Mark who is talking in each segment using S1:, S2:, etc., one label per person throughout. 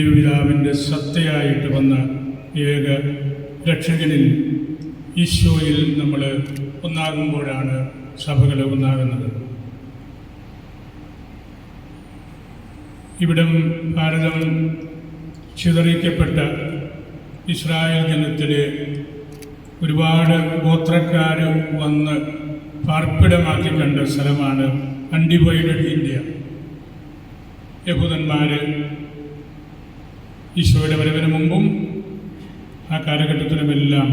S1: ദൈവപിതാവിന്റെ സത്തയായിട്ട് വന്ന ഏക രക്ഷകനിൽ ഈശോയിൽ നമ്മൾ ഒന്നാകുമ്പോഴാണ് സഭകൾ ഒന്നാകുന്നത്. ഇവിടം ഭാരതം ചിതറിക്കപ്പെട്ട ഇസ്രായേൽ ജനത്തിലെ ഒരുപാട് ഗോത്രക്കാർ വന്ന് പാർപ്പിടമാക്കി കണ്ട സ്ഥലമാണ് അൺഡിവൈഡഡ് ഇന്ത്യ. യഹൂദന്മാർ ഈശോയുടെ വരവിന് മുമ്പും ആ കാലഘട്ടത്തിലുമെല്ലാം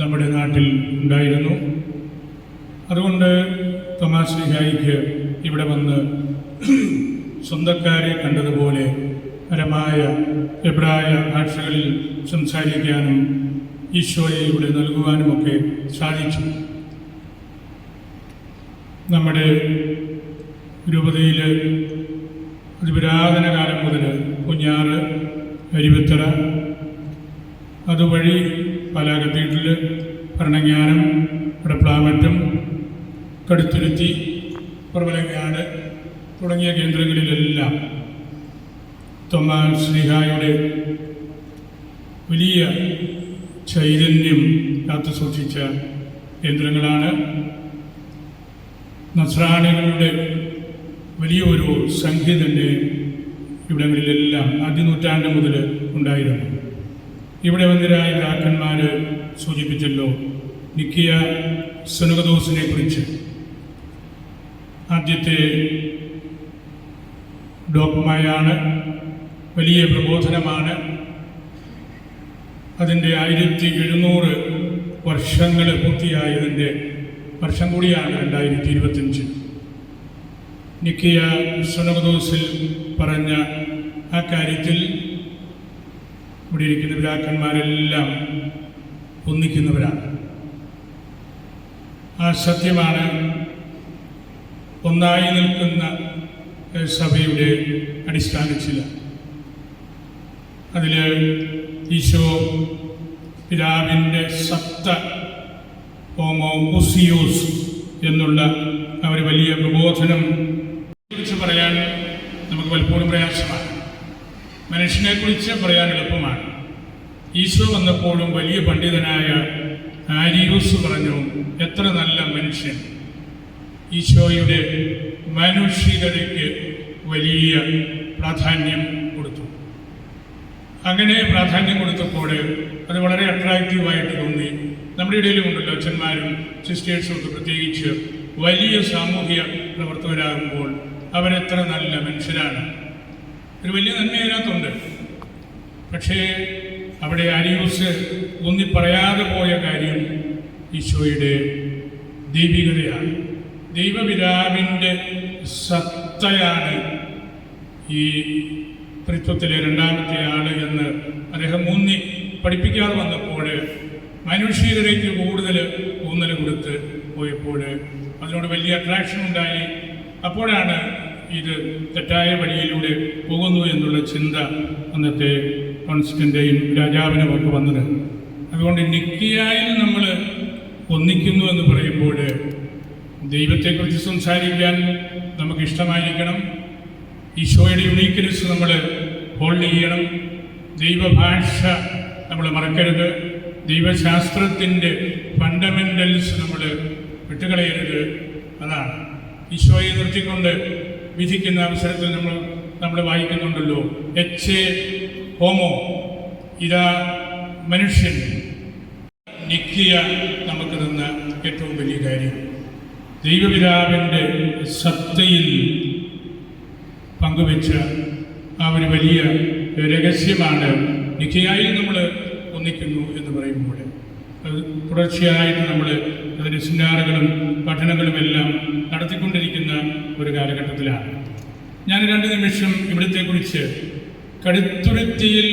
S1: നമ്മുടെ നാട്ടിൽ ഉണ്ടായിരുന്നു. അതുകൊണ്ട് തൊമാശ്രീഹായിക്ക് ഇവിടെ വന്ന് സ്വന്തക്കാരെ കണ്ടതുപോലെ പരമായ എബ്രായ ഭാഷകളിൽ സംസാരിക്കാനും ഈശോയെ ഇവിടെ നൽകുവാനുമൊക്കെ സാധിച്ചു. നമ്മുടെ രൂപതയിൽ അതിപുരാതന കാലം മുതൽ കുഞ്ഞാറ് അരിവത്തറ അതുവഴി പല കത്തീഡ്രൽ ഭരണജ്ഞാനം വടപ്ലാമറ്റം കടുത്തുരുത്തി പ്രബലങ്ങാട് തുടങ്ങിയ കേന്ദ്രങ്ങളിലെല്ലാം തൊമാൻ ശ്രീഹായുടെ വലിയ ചൈതന്യം കാത്തു സൂക്ഷിച്ച കേന്ദ്രങ്ങളാണ്. നസ്രാണികളുടെ വലിയൊരു സംഖ്യ തന്നെ ഇവിടങ്ങളിലെല്ലാം ആദ്യ നൂറ്റാണ്ട് മുതൽ ഉണ്ടായിരുന്നു. ഇവിടെ വന്നരായ പിതാക്കന്മാർ സൂചിപ്പിച്ചല്ലോ നിക്കിയ സുനകദോസിനെ കുറിച്ച്. ആദ്യത്തെ ഡോക്മയാണ് വലിയ പ്രബോധനമാണ്. അതിന്റെ ആയിരത്തി എഴുന്നൂറ് വർഷങ്ങൾ പൂർത്തിയായതിന്റെ വർഷം കൂടിയാണ് രണ്ടായിരത്തി ഇരുപത്തിയഞ്ച് നിക്കിയ സുനകദോസിൽ പറഞ്ഞ ആ കാര്യത്തിൽ ഇവിടെ ഇരിക്കുന്ന പിതാക്കന്മാരെല്ലാം ഒന്നിക്കുന്നവരാണ്. ആ സത്യമാണ് ഒന്നായി നിൽക്കുന്ന സഭയുടെ അടിസ്ഥാന ചില. അതിൽ ഈശോ പിതാവിന്റെ സത്ത ഹോമോസിയോസ് എന്നുള്ള ആ ഒരു വലിയ പ്രബോധനം കുറിച്ച് പറയാൻ നമുക്ക് പലപ്പോഴും പ്രയാസമാണ്. മനുഷ്യനെക്കുറിച്ച് പറയാൻ എളുപ്പമാണ്. ഈശോ വന്നപ്പോഴും വലിയ പണ്ഡിതനായ ആരിയൂസ് പറഞ്ഞു എത്ര നല്ല മനുഷ്യൻ. ഈശോയുടെ മാനുഷികതയ്ക്ക് വലിയ പ്രാധാന്യം കൊടുത്തു. അങ്ങനെ പ്രാധാന്യം കൊടുത്തപ്പോൾ അത് വളരെ അട്രാക്റ്റീവായിട്ട് തോന്നി. നമ്മുടെ ഇടയിലും ഉണ്ടല്ലോ അച്ഛന്മാരും സിസ്റ്റേഴ്സും ഒക്കെ പ്രത്യേകിച്ച് വലിയ സാമൂഹിക പ്രവർത്തകരാകുമ്പോൾ അവരെത്ര നല്ല മനുഷ്യരാണ്. ഒരു വലിയ നന്മ അതിനകത്തുണ്ട് പക്ഷേ അവിടെ അരിയൂസ് ഒന്നി പറയാതെ പോയ കാര്യം ഈശോയുടെ ദൈവികതയാണ്. ദൈവപിതാവിന്റെ സത്തയാണ് ഈ ത്രിത്വത്തിലെ രണ്ടാമത്തെ ആൾ എന്ന് അദ്ദേഹം ഊന്നി പഠിപ്പിക്കാതെ വന്നപ്പോൾ മനുഷ്യരിലേക്ക് കൂടുതൽ ഊന്നൽ കൊടുത്ത് പോയപ്പോൾ അതിനോട് വലിയ അട്രാക്ഷൻ ഉണ്ടായി. അപ്പോഴാണ് ഇത് തെറ്റായ വഴിയിലൂടെ പോകുന്നു എന്നുള്ള ചിന്ത അന്നത്തെ കോൺസ്റ്റന്റെയും രാജാവിനും ഒക്കെ വന്നത്. അതുകൊണ്ട് നിക്കിയായിൽ നമ്മൾ ഒന്നിക്കുന്നു എന്ന് പറയുമ്പോൾ ദൈവത്തെക്കുറിച്ച് സംസാരിക്കാൻ നമുക്ക് ഇഷ്ടമായിരിക്കണം ഈശോയുടെ യുണീക്ക്നെസ് നമ്മൾ ഹോൾഡ് ചെയ്യണം. ദൈവഭാഷ നമ്മൾ മറക്കരുത്. ദൈവശാസ്ത്രത്തിന്റെ ഫണ്ടമെന്റൽസ് നമ്മൾ വിട്ടുകളയരുത്. അതാണ്. ഈശോയെ നിർത്തിക്കൊണ്ട് വിധിക്കുന്ന അവസരത്തിൽ നമ്മൾ നമ്മൾ വായിക്കുന്നുണ്ടല്ലോ. എച്ച് ഹോമോ ഇതാ മനുഷ്യൻ. നിക്കിയ നമുക്ക് തന്ന ഏറ്റവും വലിയ കാര്യം. ദൈവപിതാവിന്റെ സത്തയിൽ പങ്കുവെച്ച ആ ഒരു വലിയ രഹസ്യമാണ് നിക്കിയായി നമ്മൾ ഒന്നിക്കുന്നു എന്ന് പറയുമ്പോൾ. തുടർച്ചയായിട്ട് നമ്മൾ അതിന് സിനാറുകളും പഠനങ്ങളും എല്ലാം നടത്തിക്കൊണ്ടിരിക്കുന്ന ഒരു കാലഘട്ടത്തിലാണ്. ഞാൻ രണ്ട് നിമിഷം ഇവിടത്തെക്കുറിച്ച് കടുത്തുരുത്തിയിൽ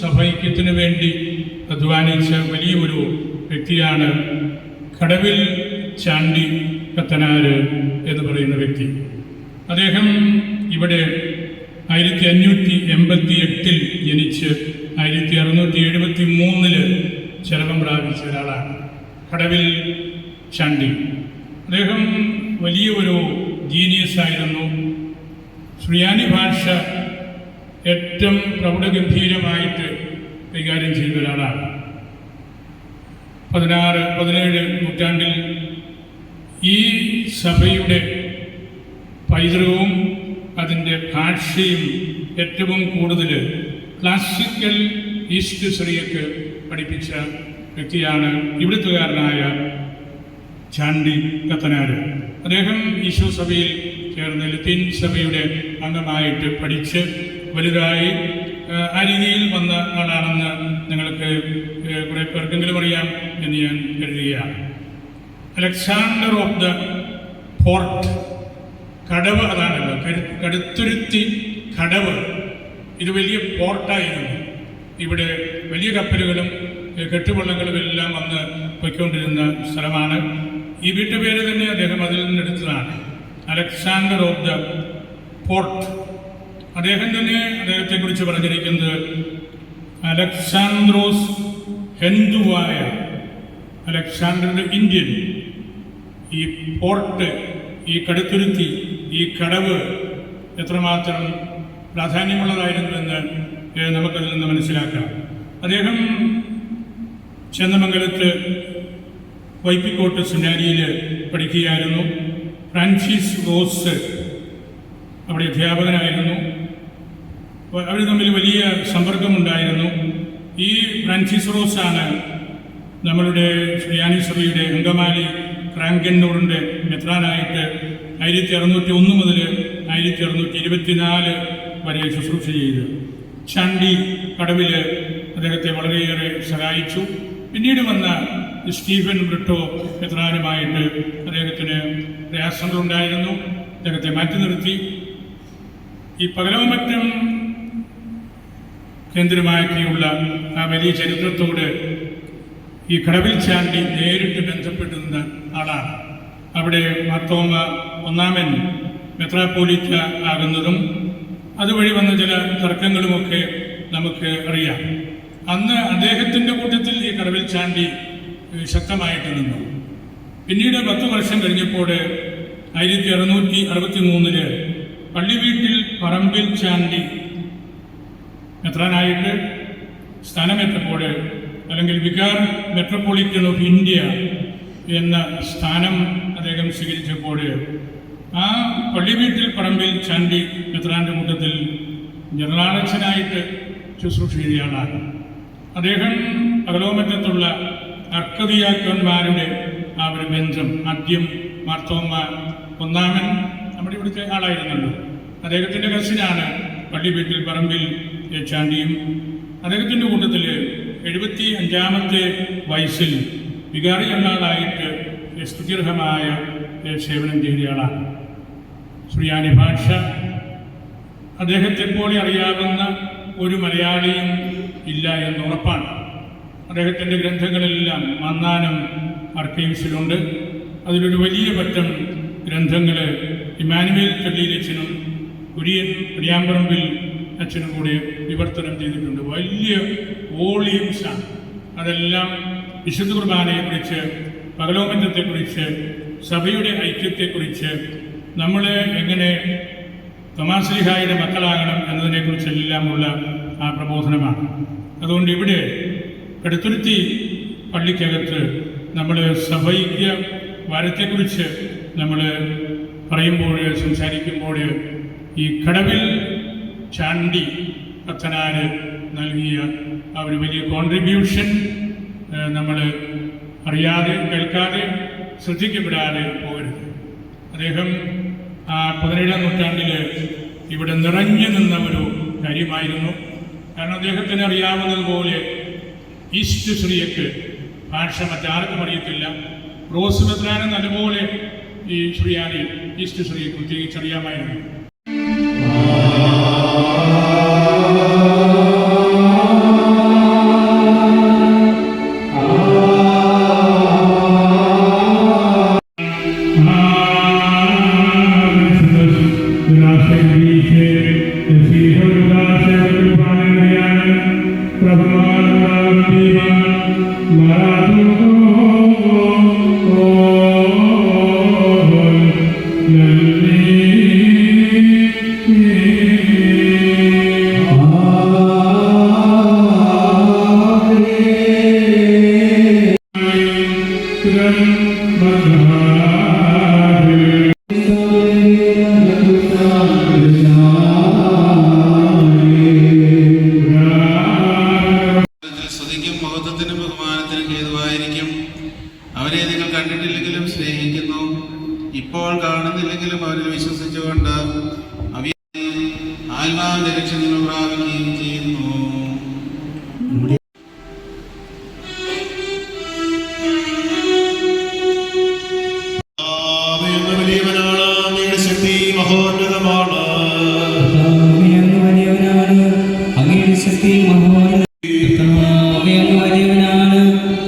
S1: സഭൈക്യത്തിനു വേണ്ടി അധ്വാനിച്ച വലിയൊരു വ്യക്തിയാണ് കടവിൽ ചാണ്ടി കത്തനാര് എന്ന് പറയുന്ന വ്യക്തി. അദ്ദേഹം ഇവിടെ ആയിരത്തി അഞ്ഞൂറ്റി എൺപത്തി എട്ടിൽ ജനിച്ച് ആയിരത്തി അറുന്നൂറ്റി എഴുപത്തി മൂന്നിൽ ചരമം പ്രാപിച്ച ഒരാളാണ്. കടവിൽ ചണ്ടി. അദ്ദേഹം വലിയൊരു ജീനിയസ് ആയിരുന്നു. ശ്രിയാനി ഭാഷ ഏറ്റവും പ്രൗഢഗംഭീരമായിട്ട് കൈകാര്യം ചെയ്ത ഒരാളാണ്. പതിനാറ് പതിനേഴ് നൂറ്റാണ്ടിൽ ഈ സഭയുടെ പൈതൃകവും അതിന്റെ ഭാഷയും ഏറ്റവും കൂടുതൽ ക്ലാസിക്കൽ ഈസ്റ്റ് സിറിയക്ക് പഠിപ്പിച്ച വ്യക്തിയാണ് ഇവിടുത്തുകാരനായ ചാണ്ടി കത്തനാര്. അദ്ദേഹം ഈശോ സഭയിൽ ചേർന്ന് ലത്തീൻ സഭയുടെ അംഗമായിട്ട് പഠിച്ച് വലുതായി ആ, രീതിയിൽ വന്ന ആളാണെന്ന് നിങ്ങൾക്ക് കുറേ പേർക്കെങ്കിലും അറിയാം എന്ന് ഞാൻ കരുതുകയാണ്. അലക്സാണ്ടർ ഓഫ് ദ ഫോർട്ട് കടവ് അതാണല്ലോ. കടുത്തുരുത്തി കടവ്. ഇത് വലിയ പോർട്ടായിരുന്നു ഇവിടെ വലിയ കപ്പലുകളും കെട്ടുവള്ളങ്ങളും എല്ലാം വന്ന് പൊയ്ക്കൊണ്ടിരുന്ന സ്ഥലമാണ്. ഈ വീട്ടുപേര് തന്നെ അദ്ദേഹം അതിൽ നിന്നെടുത്തതാണ് അലക്സാണ്ടർ ഓഫ് ദ പോർട്ട്. അദ്ദേഹം തന്നെ അദ്ദേഹത്തെക്കുറിച്ച് പറഞ്ഞിരിക്കുന്നത് അലക്സാൻഡ്രോസ് ഹെന്ദുവായ അലക്സാണ്ടർ ദ ഇന്ത്യൻ. ഈ പോർട്ട് ഈ കടുത്തുരുത്തി ഈ കടവ് എത്രമാത്രം പ്രാധാന്യമുള്ളതായിരുന്നുവെന്ന് നമുക്കതിൽ നിന്ന് മനസ്സിലാക്കാം. അദ്ദേഹം ചെന്നമംഗലത്ത് വൈപ്പിക്കോട്ട് സുനാരിയിൽ പഠിക്കുകയായിരുന്നു. ഫ്രാൻസിസ് റോസ് അവിടെ അധ്യാപകനായിരുന്നു. അവർ തമ്മിൽ വലിയ സമ്പർക്കമുണ്ടായിരുന്നു. ഈ ഫ്രാൻസിസ് റോസാണ് നമ്മളുടെ ശ്രീയാനി സഭയുടെ അങ്കമാലി ക്രാങ്കന്നൂറിന്റെ മെത്രാനായിട്ട് ആയിരത്തി അറുന്നൂറ്റി ഒന്ന് മുതൽ ആയിരത്തി അറുന്നൂറ്റി ഇരുപത്തിനാല് വരെ ശുശ്രൂഷ ചെയ്ത്. ചാണ്ടി കടവിൽ അദ്ദേഹത്തെ വളരെയേറെ സഹായിച്ചു. പിന്നീട് വന്ന സ്റ്റീഫൻ ബ്രിട്ടോ എത്രാനുമായിട്ട് അദ്ദേഹത്തിന് പ്രയാസങ്ങളുണ്ടായിരുന്നു. അദ്ദേഹത്തെ മാറ്റി നിർത്തി. ഈ പകലമറ്റം കേന്ദ്രമാക്കിയുള്ള ആ വലിയ ചരിത്രത്തോട് ഈ കടവിൽ ചാണ്ടി നേരിട്ട് ബന്ധപ്പെട്ടിരുന്ന ആളാണ്. അവിടെ മാർത്തോമ ഒന്നാമൻ മെത്രാപ്പോലിറ്റ ആകുന്നതും അതുവഴി വന്ന ചില തർക്കങ്ങളുമൊക്കെ നമുക്ക് അറിയാം. അന്ന് അദ്ദേഹത്തിന്റെ കൂട്ടത്തിൽ ഈ കടവിൽ ചാണ്ടി ശക്തമായിട്ട് നിന്നു. പിന്നീട് പത്ത് വർഷം കഴിഞ്ഞപ്പോൾ ആയിരത്തി അറുന്നൂറ്റി അറുപത്തി മൂന്നിൽ പള്ളിവീട്ടിൽ പറമ്പിൽ ചാണ്ടി മെത്രാനായിട്ട് സ്ഥാനമേറ്റപ്പോൾ അല്ലെങ്കിൽ വികാർ മെട്രോപൊളിറ്റൻ ഓഫ് ഇന്ത്യ എന്ന സ്ഥാനം അദ്ദേഹം സ്വീകരിച്ചപ്പോൾ ആ പള്ളിവീട്ടിൽ പറമ്പിൽ ചാണ്ടി മെത്രാന്റെ കൂട്ടത്തിൽ ജനറാളച്ചനായിട്ട് ശുശ്രൂഷ ചെയ്യുകയാണ് അദ്ദേഹം അകലോമറ്റത്തുള്ള അർക്കതിയാക്കന്മാരുടെ ആ ഒരു ബന്ധം ആദ്യം മാർത്തോമ്മ ഒന്നാമൻ നമ്മുടെ ഇവിടുത്തെ ആളായിരുന്നല്ലോ. അദ്ദേഹത്തിന്റെ കസിനാണ് പള്ളി വീട്ടിൽ പറമ്പിൽ. ചാണ്ടിയും. അദ്ദേഹത്തിന്റെ കൂട്ടത്തിൽ എഴുപത്തി അഞ്ചാമത്തെ വയസ്സിൽ വികാരി എന്നാളായിട്ട് സ്തുതിർഹമായ സേവനം ചെയ്തയാളാണ് ശ്രീയാനി ഭാഷ. അദ്ദേഹത്തെ പോലെ അറിയാവുന്ന ഒരു മലയാളിയും ഇല്ല എന്ന് ഉറപ്പാണ്. അദ്ദേഹത്തിന്റെ ഗ്രന്ഥങ്ങളെല്ലാം മന്നാനം ആർക്കൈവ്സിലുണ്ട് അതിലൊരു വലിയ പറ്റം ഗ്രന്ഥങ്ങൾ ഇമാനുവേൽ കല്ലീലച്ചനും കുര്യൻ പിടിയാമ്പറമ്പിൽ അച്ഛനും കൂടെ വിവർത്തനം ചെയ്തിട്ടുണ്ട്. വലിയ വോളിയംസാണ്. അതെല്ലാം വിശുദ്ധ കുർബാനയെക്കുറിച്ച് പകലോമറ്റത്തെക്കുറിച്ച് സഭയുടെ ഐക്യത്തെക്കുറിച്ച് നമ്മൾ എങ്ങനെ തമാശ്രീഹായുടെ മക്കളാകണം എന്നതിനെക്കുറിച്ചെല്ലാമുള്ള ആ പ്രബോധനമാണ്. അതുകൊണ്ട് ഇവിടെ കടുത്തുരുത്തി പള്ളിക്കകത്ത് നമ്മൾ സഭൈക്യ വാരത്തെക്കുറിച്ച് നമ്മൾ പറയുമ്പോൾ സംസാരിക്കുമ്പോൾ ഈ കടവിൽ ചാണ്ടി പത്തനാര് നൽകിയ ആ ഒരു വലിയ കോൺട്രിബ്യൂഷൻ നമ്മൾ അറിയാതെ കേൾക്കാതെ ശ്രദ്ധിക്കപ്പെടാതെ പോകരുത്. അദ്ദേഹം പതിനേഴാം നൂറ്റാണ്ടിൽ ഇവിടെ നിറഞ്ഞു നിന്ന ഒരു കാര്യമായിരുന്നു. കാരണം അദ്ദേഹത്തിന് അറിയാവുന്നതുപോലെ ഈസ്റ്റ് ശ്രീയക്ക് ഭാഷ മറ്റാർക്കും അറിയത്തില്ല. റോസ് മെത്രാനും നല്ലപോലെ ഈ ശ്രീയാനി ഈസ്റ്റ് ശ്രീയെ പ്രത്യേകിച്ച്
S2: ഉണ്ടാവുകയും ചെയ്യുന്നു